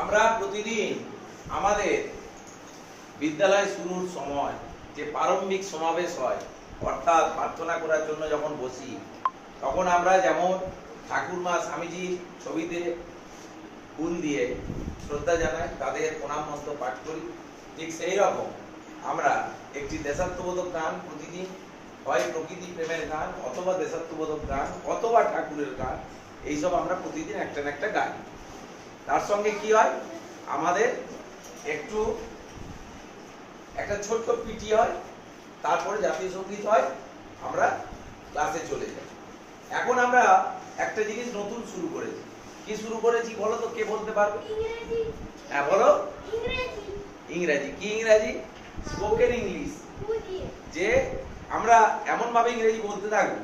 আমরা প্রতিদিন আমাদের বিদ্যালয় শুরুর সময় যে প্রারম্ভিক সমাবেশ হয়, অর্থাৎ প্রার্থনা করার জন্য যখন বসি, তখন আমরা যেমন ঠাকুরমা স্বামীজির ছবিতে ফুল দিয়ে শ্রদ্ধা জানাই, তাদের প্রণাম মস্ত পাঠ করি, ঠিক সেই রকম আমরা একটি দেশাত্মবোধক গান প্রতিদিন হয় প্রকৃতি প্রেমের গান অথবা দেশাত্মবোধক গান অথবা ঠাকুরের গান এইসব আমরা প্রতিদিন একটা না একটা গাই। তার সঙ্গে কি হয়? আমাদের একটু একটা ছোট্ট পিটি হয় তারপরে জাতীয় সংগীত হয় আমরা ক্লাসে চলে যাই। এখন আমরা একটা জিনিস নতুন শুরু করেছি। কি শুরু করেছি বলো তো? কে বলতে পারবে? হ্যাঁ বলো। ইংরেজি। ইংরাজি। কি ইংরাজি? স্পোকেন ইংলিশ যে আমরা এমন ভাবে ইংরেজি বলতে থাকব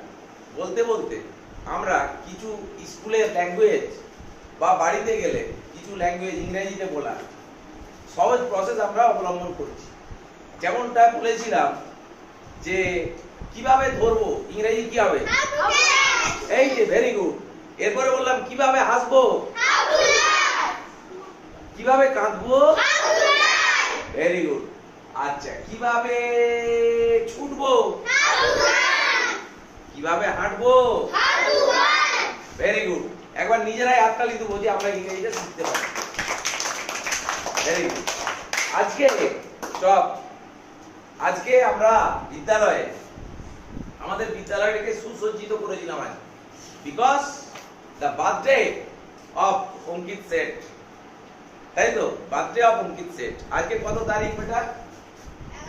বলতে বলতে আমরা কিছু স্কুলের ল্যাঙ্গুয়েজ বা বাড়িতে গেলে কিছু ল্যাঙ্গুয়েজ ইংরেজিতে বলা সহজ প্রসেস আমরা অবলম্বন করছি। যেমনটা বলেছিলাম যে কীভাবে ধরবো ইংরেজি কি হবে? এই যে ভেরি গুড এরপরে বললাম কীভাবে হাসবো? কীভাবে কাঁদবো? ভেরি গুড আচ্ছা কীভাবে ছুটবো? কীভাবে হাঁটবো? ভেরি গুড একবার নিজেরাই হাততালি দেবো যে আমরা ইংরেজিটা শিখতে পারি। ভেরি গুড আজকে সব আজকে আমরা বিদ্যালয়ে, আমাদের বিদ্যালয়টাকে সুসজ্জিত করেছিলাম আজ। Because the birthday of Ankit set তাই তো? বার্থডে অফ অঙ্কিত সেট আজকে কত তারিখ বেটা?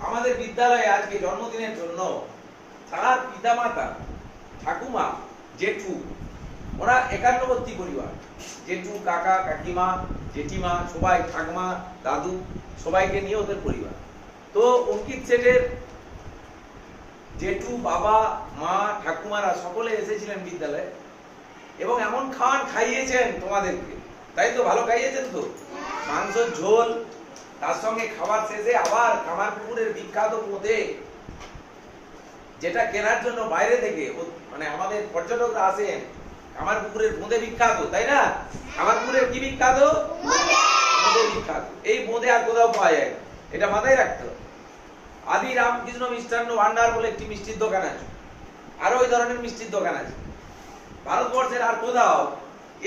আমাদের বিদ্যালয়ে আজকে জন্মদিনের জন্য তার পিতামাতা, ঠাকুমা, জেঠু, ওরা একান্নবর্তী পরিবার। জেঠু, কাকা, কাকিমা, জেঠিমা, সবাই ঠাকুমা, দাদু, সবাইকে নিয়ে ওদের পরিবার। তো অঙ্কিত সেটের জেঠু, বাবা, মা, ঠাকুমারা সকলে এসেছিলেন বিদ্যালয়ে এবং এমন খাওয়ান খাইয়েছেন তোমাদেরকে। তাই তো ভালো খাইয়েছেন তো? মাংসের ঝোল তার সঙ্গে খাবার শেষে আবার কামার পুকুরের বিখ্যাত পোঁদে যেটা কেনার জন্য বাইরে থেকে মানে আমাদের পর্যটকরা আসেন কামার পুকুরের বোঁদে বিখ্যাত তাই না? কামার পুকুরের কি বিখ্যাত? বোঁদে। বিখ্যাত। এই বোঁদে আর কোথাও পাওয়া যায় এটা মাথায় রাখতে হবে। আদি রামকৃষ্ণ মিষ্টান্ন ভান্ডার বলে একটি মিষ্টির দোকান আছে। আরও ওই ধরনের মিষ্টির দোকান আছে। ভারতবর্ষের আর কোথাও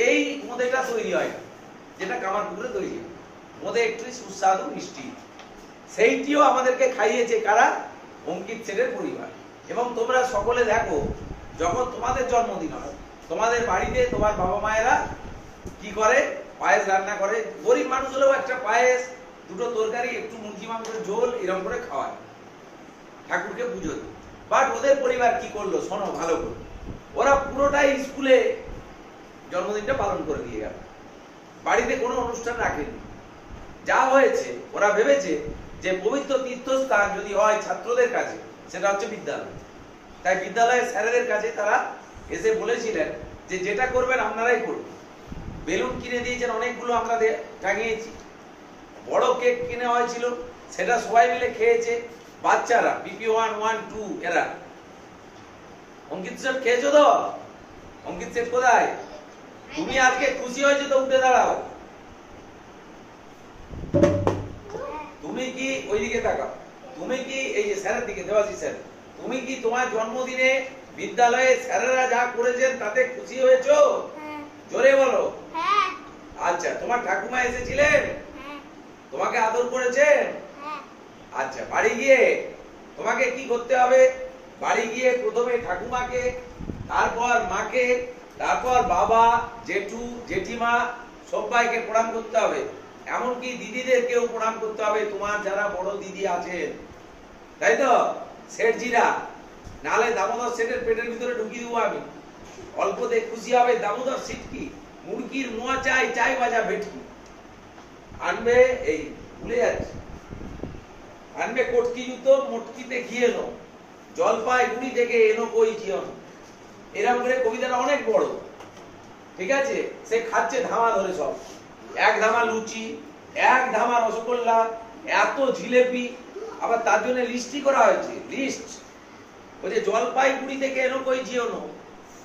এই বোঁদেটা তৈরি হয় যেটা কামার পুকুরে তৈরি হয়। বোঁদে একটি সুস্বাদু মিষ্টি। সেইটিও আমাদেরকে খাইয়েছে কারা? অঙ্কিত সেনের পরিবার। এবং তোমরা সকলে দেখো, যখন তোমাদের জন্মদিন হয়, তোমাদের বাড়িতে তোমার বাবা মায়েরা কি করে? পায়েস রান্না করে। গরিব মানুষ হলেও একটা পায়েস, দুটো তরকারি, একটু মুরগি মাংসের ঝোল, এরকম করে খাওয়ায়। ঠাকুরকে পুজো বাট ওদের পরিবার কি করল? শোনো, ভালো করে। ওরা পুরোটাই স্কুলে জন্মদিনটা পালন করে দিয়ে গেল। বাড়িতে কোনো অনুষ্ঠান রাখেনি। যা হয়েছে, ওরা ভেবেছে যে পবিত্র তীর্থস্থান যদি হয় ছাত্রদের কাছে, সেটা হচ্ছে বিদ্যালয়। তাই বিদ্যালয়ের স্যারেদের কাছে তারা এসে বলেছিলেন যে যেটা করবেন আপনারাই করবেন বেলুন কিনে দিয়েছেন অনেকগুলো আমরা টাঙিয়েছি বড় কেক কিনে হয়েছিল, সেটা সবাই মিলে খেয়েছে, বাচ্চারা বিপি ওয়ান ওয়ান, টু, এরা। অঙ্কিত সেট খেয়েছো তো? অঙ্কিত সেট কোথায়? তুমি আজকে খুশি হয়েছো তো উঠে দাঁড়াও। তুমি কি ওইদিকে তাকাও। তুমি কি এই যে স্যারের দিকে দেবাশী স্যার তুমি কি তোমার জন্মদিনে বিদ্যালয়ে স্যারেরা যা করেছেন তাতে খুশি হয়েছো? জোরে বলো। আচ্ছা তোমার ঠাকুমা এসেছিলেন? তোমাকে আদর করেছেন? আচ্ছা বাড়ি গিয়ে তোমাকে কি করতে হবে? বাড়ি গিয়ে প্রথমে ঠাকুমাকে তারপর মাকে তারপর বাবা জেঠু জেঠিমা সবাইকে প্রণাম করতে হবে। এমনকি দিদিদেরকেও প্রণাম করতে হবে, তোমার যারা বড় দিদি আছেন তাই তো? শেঠজিরা, নালে দামোদর শেঠের পেটের ভিতরে ঢুকিয়ে দেবো আমি। অল্পতে খুশি হবে, দামোদর সিটকি মুরগির মোয়া চাই চাই বাজা ভেটকি। আনবে এই, ভুলে যাচ্ছে। আনবে কটকি জুতো, মটকিতে ঘিয়ে নো জলপাই গুড়ি থেকে এনো কই জিয়ন? এরকম করে কবিতাটা অনেক বড়। ঠিক আছে? সে খাচ্ছে ধামা ধরে সব। এক ধামা লুচি, এক ধামা রসগোল্লা, এত জিলেপি, আবার তার জন্য লিস্টই করা হয়েছে লিস্ট ওই যে জলপাইগুড়ি থেকে এনো কই জিও নো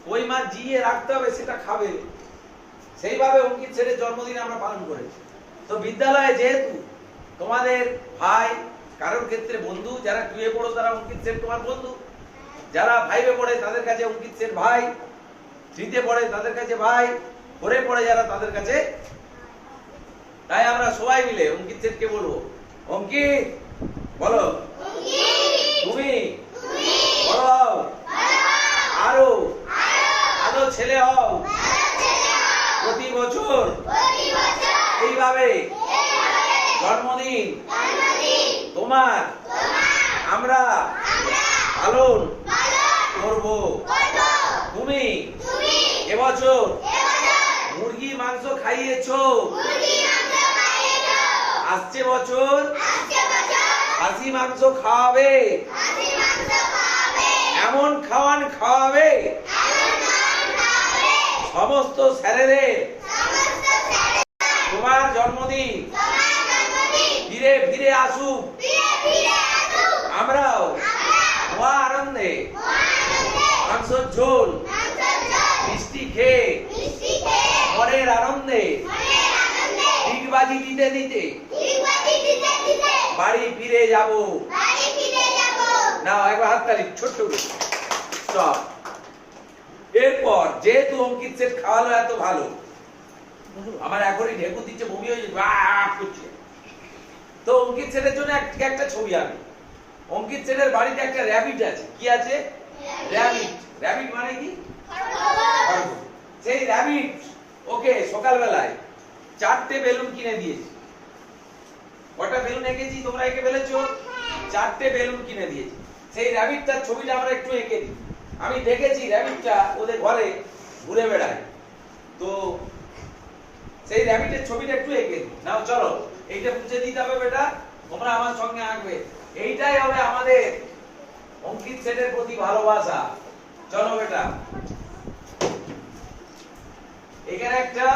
ওই মাছ জিয়ে রাখতে হবে সেটা খাবে। সেইভাবে অঙ্কিত ছেলের জন্মদিন আমরা পালন করেছি। তো বিদ্যালয়ে যেহেতু তোমাদের ভাই, কারোর ক্ষেত্রে বন্ধু, যারা টুয়ে পড়ো তারা অঙ্কিত সেন তোমার বন্ধু। যারা ফাইভে পড়ে তাদের কাছে অঙ্কিত সেন ভাই থ্রিতে পড়ে তাদের কাছে ভাই ফোরে পড়ে যারা তাদের কাছে তাই আমরা সবাই মিলে অঙ্কিত সেনকে বলব অঙ্কিত বলো। তুমি। হও আরও। আরও। ছেলে হও। প্রতি বছর। এইভাবে জন্মদিন। তোমার। আমরা পালন করব। তুমি। এবছর মুরগি মাংস খাইয়েছো। আসছে বছর খাসি মাংস খাওয়াবে। এমন খাওয়ান খাওয়াবে। সমস্ত স্যারেদের তোমার জন্মদিন। ফিরে ফিরে আসুক। আমরাও মহা আনন্দে। মাংসর ঝোল। মিষ্টি খেয়ে। মনের আনন্দে। ডিগবাজি দিতে দিতে। বাড়ি ফিরে যাব। বাড়ি ফিরে যাব। না একবার হাততালি ছোট্ট করে। সব এরপর যেহেতু অঙ্কিত সেট খাওয়ালো এত ভালো আমার এখনই ঢেকু দিচ্ছে বমি হয়ে করছে। তো অঙ্কিত সেটের জন্য এক- একটা ছবি আনি অঙ্কিত সেটের বাড়িতে একটা র্যাবিট আছে। কি আছে? র্যাবিট র্যাবিট মানে কি? সেই র্যাবিট ওকে সকালবেলায় চারটে বেলুন কিনে দিয়েছি। কটা বেলুন এঁকেছি? তোমরা এঁকে ফেলেছো? চারটে বেলুন কিনে দিয়েছি। সেই র্যাবিটটার ছবিটা আমরা একটু এঁকে দিই। আমি দেখেছি র্যাবিটটা ওদের ঘরে ঘুরে বেড়ায়। তো সেই র্যাবিটের ছবিটা একটু এঁকে দিই। নাও, চলো, এইটা মুছে দিতে হবে বেটা। তোমরা আমার সঙ্গে আঁকবে। এইটাই হবে আমাদের অঙ্কিত সেটের প্রতি ভালোবাসা। চলো বেটা। এখানে একটা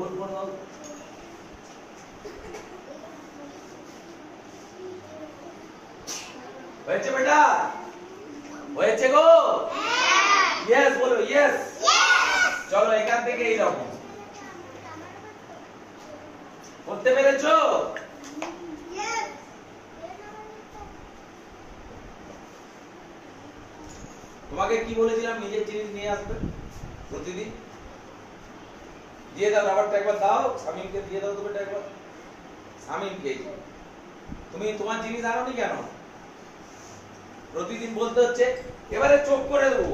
গোল করে দাও হয়েছে বেটা? হয়েছে গো? ইয়েস বলো ইয়েস চলো, এখান থেকে এইরকম করতে পেরেছ? তোমাকে কি বলেছিলাম, নিজের জিনিস নিয়ে আসবে প্রতিদিন? দিয়ে দাও রাবারটা একবার দাও। স্বামীকে দিয়ে দাও তুমি একবার স্বামীকে। তুমি তোমার জিনিস আনোনি কেন? প্রতিদিন বলতে হচ্ছে, এবারে চোখ করে দেবো।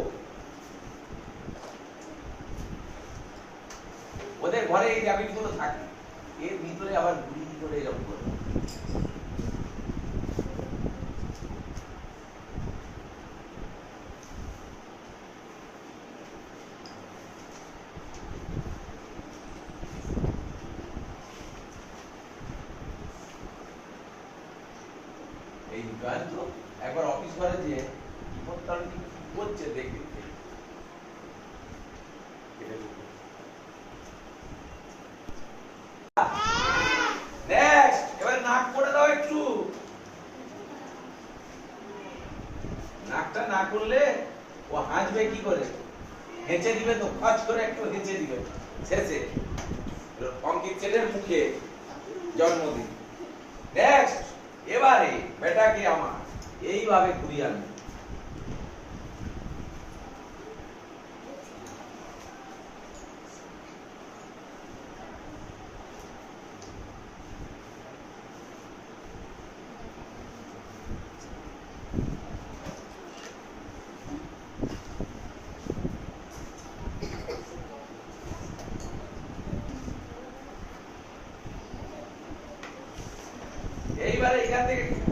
ওদের ঘরে এই র্যাবিট থাকে। এর ভিতরে আবার গুলি করে এরকম করে এই গান তো একবার অফিস ঘরে যে কি করতে হবে, কি করছে দেখে নেক্সট এবার নাক করে দাও একটু নাকটা না করলে ও হাসবে কি করে? হেঁচে দিবে তো খচ করে একটু হেঁচে দিবে। শেষে অঙ্কিত ছেলের মুখে জন্মদিন। নেক্সট এবারে বেটাকে আমার? এইভাবে ঘুরিয়ে আনবে।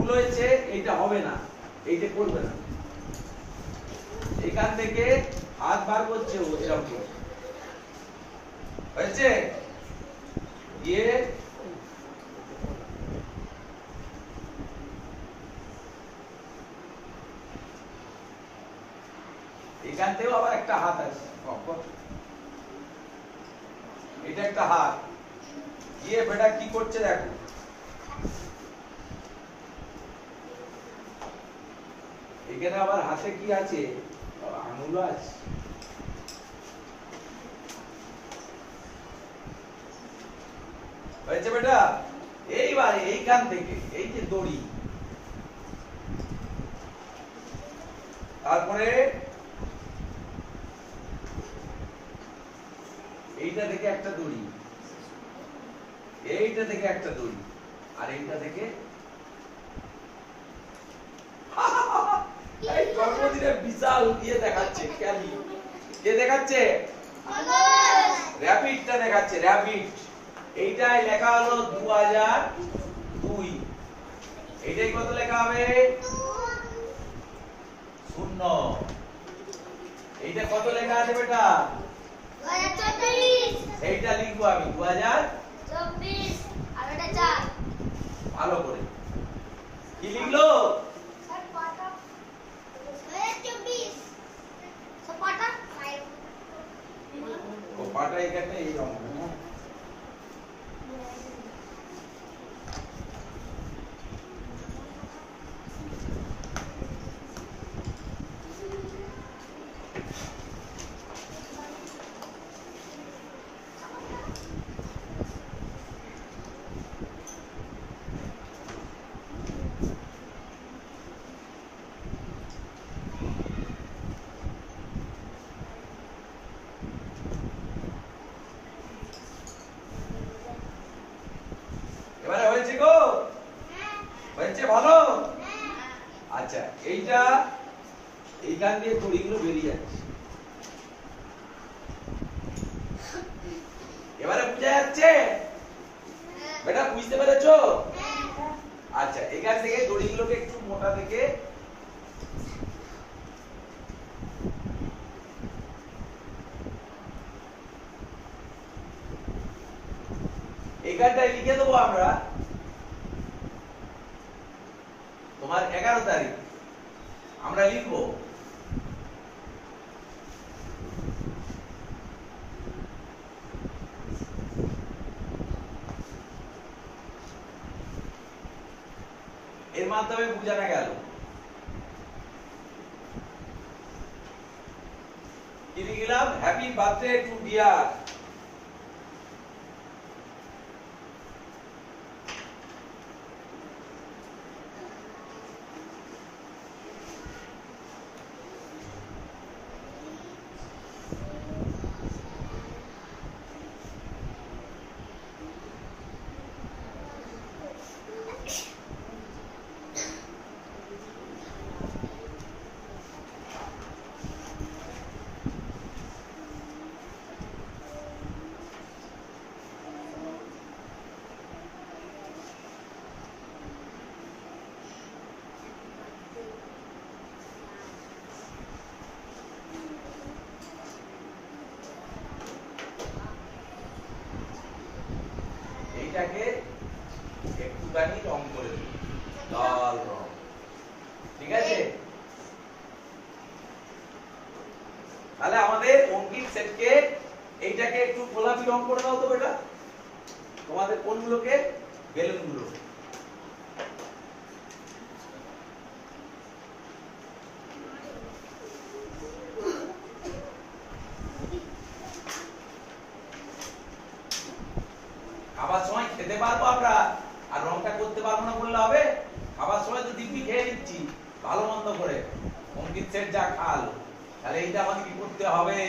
ভুল হয়েছে, এইটা হবে না, এইটা করবে না। এখান থেকে হাত বার করছে ও এরকম হয়েছে? গিয়ে এখান থেকেও আবার একটা হাত আছে। এটা একটা হাত। গিয়ে বেটা কি করছে দেখো? এখানে আবার হাতে কি আছে? আঙুল আছে। হয়েছে বেটা? এইবারে এইখান থেকে, এই যে দড়ি। তারপরে এইটা থেকে একটা দড়ি। এইটা থেকে একটা দড়ি। আর এইটা থেকে এই জন্মদিনে বিশাল ইয়ে দেখাচ্ছে ক্যালি কে দেখাচ্ছে? র্যাপিডটা দেখাচ্ছে র্যাপিড এইটাই লেখা হলো দু হাজার দুই। এইটাই কত লেখা হবে? শূন্য। এইটা কত লেখা আছে বেটা? এইটা লিখব আমি দু হাজার ভালো করে। কি লিখলো? ও পাটা এখানে এই রকম হ্যাঁ? এবারে হয়েছে গো হয়েছে ভালো আচ্ছা এইটা এইখান দিয়ে তড়িগুলো বেরিয়ে যাচ্ছে এবারে বুঝা যাচ্ছে বেটা বুঝতে পেরেছ? আচ্ছা এখান থেকে দড়িগুলোকে একটু মোটা থেকে এখানটায় লিখে দেবো আমরা তোমার এগারো তারিখ আমরা লিখব এর মাধ্যমে বোঝানো গেল। কি লিখলাম হ্যাপি বার্থডে টু ডিয়ার এইটাকে একটুখানি রং করে দেব লাল রং ঠিক আছে? তাহলে আমাদের অঙ্কিত সেটকে এইটাকে একটু গোলাপি রং করে দাও তো বেটা। তোমাদের কোনগুলোকে? বেলুনগুলো খাবার সময় খেতে পারব আমরা আর রংটা করতে পারব না বললে হবে খাবার সময় তো দিব্যি খেয়ে নিচ্ছি ভালো মন্দ করে অঙ্কিত সেট যা খাল তাহলে এইটা আমাকে কি করতে হবে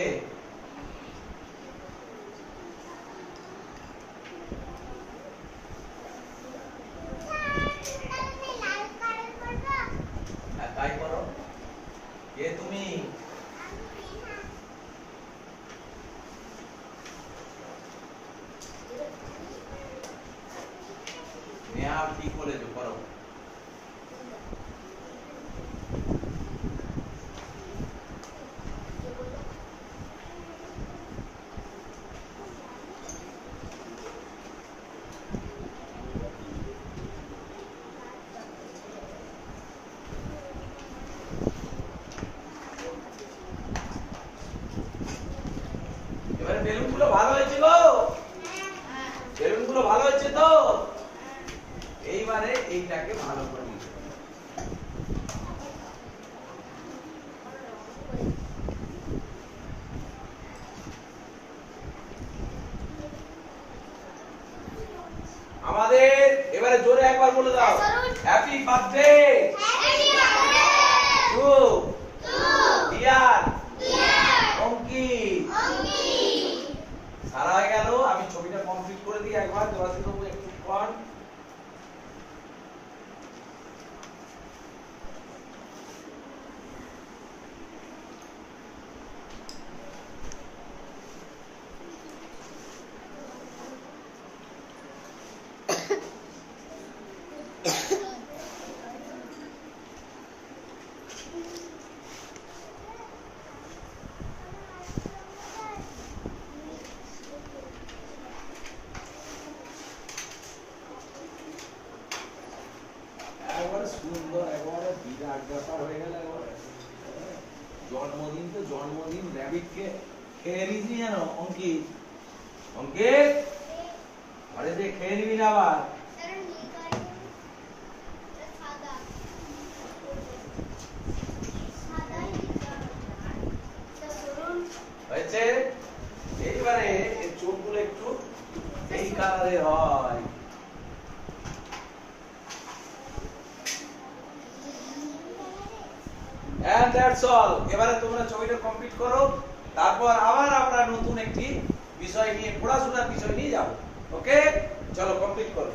হ্যাঁ, তাই করো কে তুমি নেহা ঠিক বলেছ করো এবারে বেলুনগুলো ভালো হয়েছে গো বেলুনগুলো ভালো হয়েছে তো এইবারে এইটাকে ভালো করে নিতে হবে। আমাদের এবারে জোরে একবার বলে দাও happy birthday to dear Ankit সারা হয়ে গেল আমি ছবিটা কমপ্লিট করে দিই একবার জোড়াসি বাবু একটু কর একবারে সুন্দর একবারে বিরাট ব্যাপার হয়ে গেল একবারে জন্মদিন তো জন্মদিন র্যাবিটকে খেয়ে নিস নি জানো অঙ্কিত অঙ্কিত ঘরে যে না হয়েছে? এইবারে এর চোখগুলো একটু এই কালারের হয়। And that's all. এবারে তোমরা ছবিটা কমপ্লিট করো। তারপর আবার আমরা নতুন একটি বিষয় নিয়ে, পড়াশোনার বিষয় নিয়ে যাব। ওকে চলো কমপ্লিট করো